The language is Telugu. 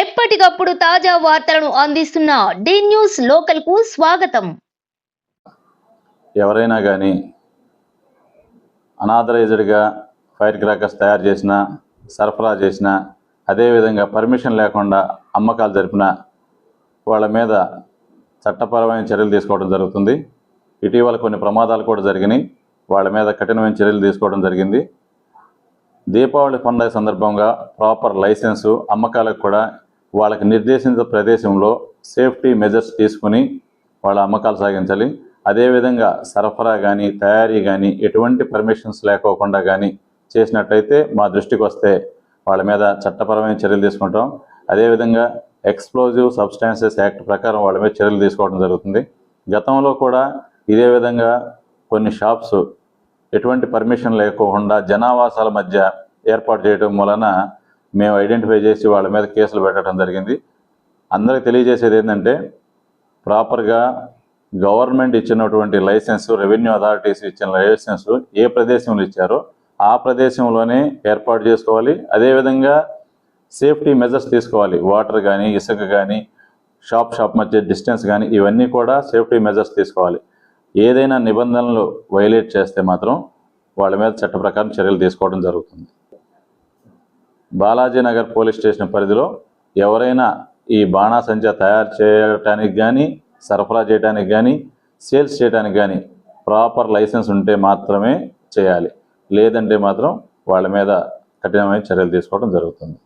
ఎప్పటికప్పుడు తాజా వార్తలను అందిస్తున్న డి న్యూస్ లోకల్కు స్వాగతం. ఎవరైనా కానీ అనాథరైజ్డ్గా ఫైర్ క్రాకర్స్ తయారు చేసిన సరఫరా చేసిన అదేవిధంగా పర్మిషన్ లేకుండా అమ్మకాలు జరిపిన వాళ్ళ మీద చట్టపరమైన చర్యలు తీసుకోవడం జరుగుతుంది. ఇటీవల కొన్ని ప్రమాదాలు కూడా జరిగినాయి. వాళ్ళ మీద కఠినమైన చర్యలు తీసుకోవడం జరిగింది. దీపావళి పండుగ సందర్భంగా ప్రాపర్ లైసెన్సు అమ్మకాలకు కూడా వాళ్ళకి నిర్దేశించిన ప్రదేశంలో సేఫ్టీ మెజర్స్ తీసుకుని వాళ్ళ అమ్మకాలు సాగించాలి. అదేవిధంగా సరఫరా కానీ తయారీ కానీ ఎటువంటి పర్మిషన్స్ లేకోకుండా కానీ చేసినట్లయితే మా దృష్టికి వస్తే వాళ్ళ మీద చట్టపరమైన చర్యలు తీసుకుంటాం. అదేవిధంగా ఎక్స్ప్లోజివ్ సబ్స్టాన్సెస్ యాక్ట్ ప్రకారం వాళ్ళ మీద చర్యలు తీసుకోవడం జరుగుతుంది. గతంలో కూడా ఇదే విధంగా కొన్ని షాప్స్ ఎటువంటి పర్మిషన్ లేకోకుండా జనావాసాల మధ్య ఏర్పాటు చేయడం వలన మేము ఐడెంటిఫై చేసి వాళ్ళ మీద కేసులు పెట్టడం జరిగింది. అందరికి తెలియజేసేది ఏంటంటే ప్రాపర్గా గవర్నమెంట్ ఇచ్చినటువంటి లైసెన్స్ రెవెన్యూ అథారిటీస్ ఇచ్చిన లైసెన్స్ ఏ ప్రదేశంలో ఇచ్చారో ఆ ప్రదేశంలోనే ఏర్పాటు చేసుకోవాలి. అదేవిధంగా సేఫ్టీ మెజర్స్ తీసుకోవాలి. వాటర్ కానీ ఇసుక కానీ షాప్ షాప్ మధ్య డిస్టెన్స్ కానీ ఇవన్నీ కూడా సేఫ్టీ మెజర్స్ తీసుకోవాలి. ఏదైనా నిబంధనలు వైలేట్ చేస్తే మాత్రం వాళ్ళ మీద చట్ట ప్రకారం చర్యలు తీసుకోవడం జరుగుతుంది. బాలాజీనగర్ పోలీస్ స్టేషన్ పరిధిలో ఎవరైనా ఈ బాణాసంచా తయారు చేయడానికి కానీ సరఫరా చేయడానికి కానీ సేల్స్ చేయడానికి కానీ ప్రాపర్ లైసెన్స్ ఉంటే మాత్రమే చేయాలి. లేదంటే మాత్రం వాళ్ళ మీద కఠినమైన చర్యలు తీసుకోవడం జరుగుతుంది.